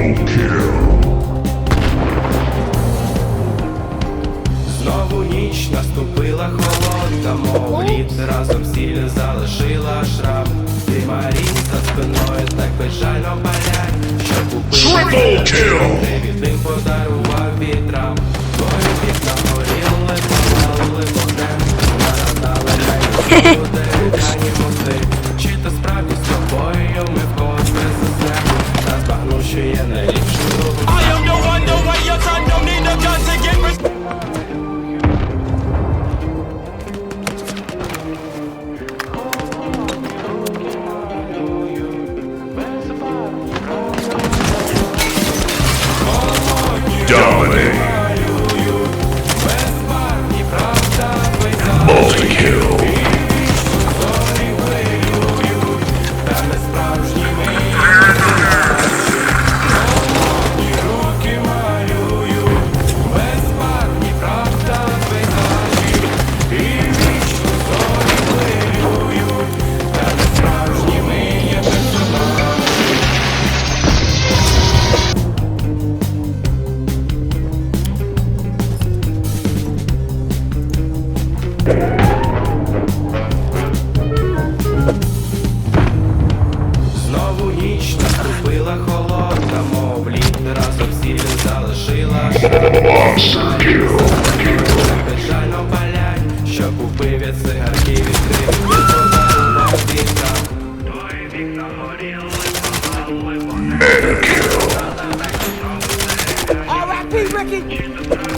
Double kill. Знову ніч наступила холодна, мов лід разом сіль залишила шрам. Ти Марін за спиною так безжально палять, що купила Triple kill! невідним. Dominate. Знову ніч наступила холодна, мов лід разом сіль залишила безжально палять, що купив від цигарки відкрив і